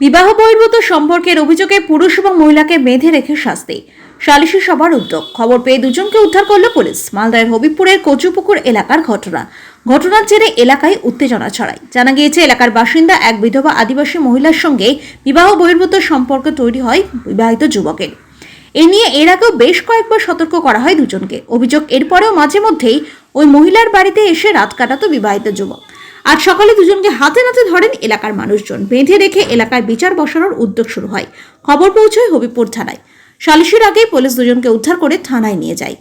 বিবাহ বহির্ভূত সম্পর্কের অভিযোগে পুরুষ এবং মহিলাকে বেঁধে রেখে শাস্তি। সালিশি সভার উদ্যোগ। খবর পেয়ে দুজনকে উদ্ধার করল পুলিশ। মালদার হবিপুরের কচুপুকুর এলাকার ঘটনা। ঘটনার জেরে এলাকায় উত্তেজনা ছড়ায়। জানা গিয়েছে, এলাকার বাসিন্দা এক বিধবা আদিবাসী মহিলার সঙ্গে বিবাহ বহির্ভূত সম্পর্ক তৈরি হয় বিবাহিত যুবকের। এ নিয়ে এর আগেও বেশ কয়েকবার সতর্ক করা হয় দুজনকে। অভিযোগ এরপরেও মাঝে মধ্যেই ওই মহিলার বাড়িতে এসে রাত কাটাতো বিবাহিত যুবক। আজ সকালে দুজনকে হাতে নাতে ধরেন এলাকার মানুষজন। বেঁধে রেখে এলাকায় বিচার বসানোর উদ্যোগ শুরু হয়। খবর পৌঁছয় হবিপুর থানায়। সালিশির আগেই পুলিশ দুজনকে উদ্ধার করে থানায় নিয়ে যায়।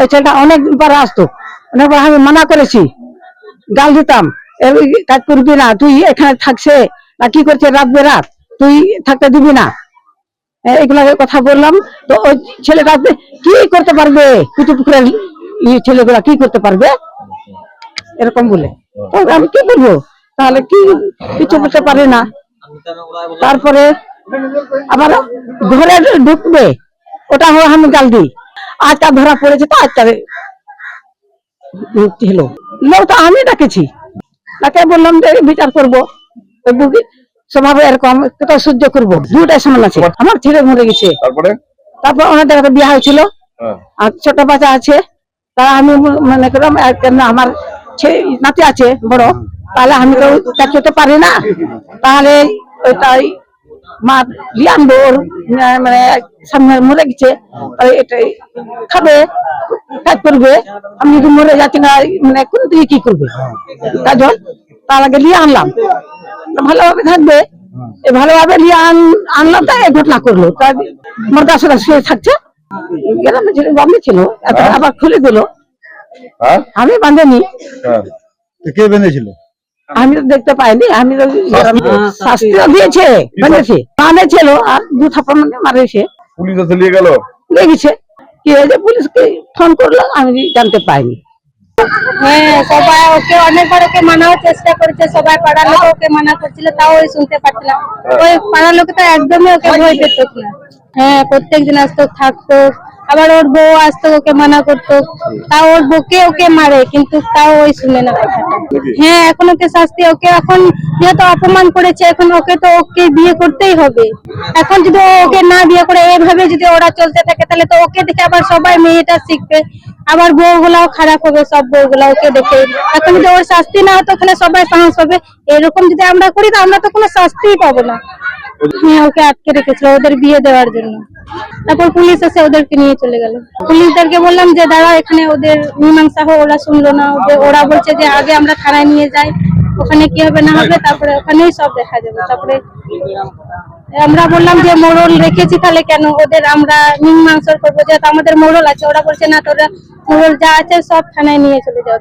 ওই ছেলেটা অনেকবার আসতো। আমি মানা করেছি। গাল দিতাম। কাজ করবি না, তুই এখানে থাকছে, না কি করছে রাত বেরাত তুই থাকতে দিবি না। এগুলা কথা বললাম, তো ওই ছেলেটা কি করতে পারবে? কুতুপুকুরের ছেলেগুলা কি করতে পারবে? এরকম বলে। আমি কি করব? তাহলে কি কিছু করতে পারি না। তারপরে আবার ঘরে ঢুকবে, ওটা আমি গাল দিই। আজটা ধরা পড়েছে তো আজটা হলো। লোকটা আমি ডাকেছি। তাকে বললাম যে বিচার করব। স্বভাবে এরকম সহ্য করব। দুটাই সমান আছে। আমার ছেলে মরে গেছে। তারপরে? তারপর ওনাদের একটা বিয়ে হয়েছিল। হ্যাঁ। আর ছোট বাচ্চা আছে। তা আমি মনে করলাম আমার ছে- নাতি আছে বড়। তাহলে আমি তো পারি না। তাহলে ওইটাই মা লিয়ে আনব মানে সামনে মরে গেছে তাহলে এটাই খাবে কাজ করবে আমি যদি মরে যাচ্ছি না মানে কোন দিকে কি করবে? কাজল তার আগে নিয়ে আনলাম। ভালোভাবে থাকবে। এ ভালোভাবে নিয়ে আন- আনলাম তাই ঘটনা করল। তার মোর কাছে শুয়ে থাকছে। গ্রামে ছিল বান্ধে ছিল আবার খুলে দিল হ্যাঁ। আমি বান্ধেনি হ্যাঁ। কে বেঁধেছিল? আমি তো দেখতে পাইনি আমি তো শাস্তিও দিয়েছে কানে ছিল আর দু থাপ্পড় মানে মারেছে। পুলিশ এসে নিয়ে গেল? লেগেছে। কি হয়েছে? পুলিশকে ফোন করল আমি জানতে পাইনি। হ্যাঁ সবাই ওকে অনেকবার ওকে মানার চেষ্টা করেছে সবাই পাড়ার লোক ওকে মানা করছিল তাও ওই শুনতে পাচ্ছিলাম। ওই পাড়ার লোক তো একদমই ওকে ভয় পেত না। হ্যাঁ প্রত্যেক দিন আসতো থাকতো আবার ওর বউ আসতো ওকে মানা করতো। তাও ওর বউকে ওকে মারে কিন্তু তাও ওই শুনে না কথাটা। হ্যাঁ এখন ওকে শাস্তি ওকে এখন যেহেতু অপমান করেছে এখন ওকে তো ওকে বিয়ে করতেই হবে। এখন যদি ওকে না বিয়ে করে এভাবে যদি ওরা চলতে থাকে তাহলে তো ওকে দেখে আবার সবাই মেয়েটা শিখবে। আবার বউগুলাও খারাপ হবে সব বউগুলা ওকে দেখে। এখন যদি ওর শাস্তি না হতো তাহলে সবাই সাহস হবে এরকম যদি আমরা করি তো আমরা তো কোনো শাস্তিই পাবো না। হ্যাঁ ওকে আটকে রেখেছিল, ওদের বিয়ে দেওয়ার জন্য। তারপর পুলিশ এসে ওদেরকে নিয়ে চলে গেল। পুলিশদেরকে বললাম যে দাঁড়া এখানে ওদের মীমাংসা হোক, ওরা শুনলো না ওরা বলছে যে, আগে আমরা থানায় নিয়ে যাই, ওখানে কি হবে না হবে, তারপরে ওখানেই সব দেখা যাবে। তারপরে আমরা বললাম যে, মোড়ল রেখেছি তাহলে কেন? ওদের আমরা মীমাংসা করব, যেহেতু আমাদের মোড়ল আছে, ওরা বলছে, না, তোরা মোড়ল যা আছে সব থানায় নিয়ে চলে যাও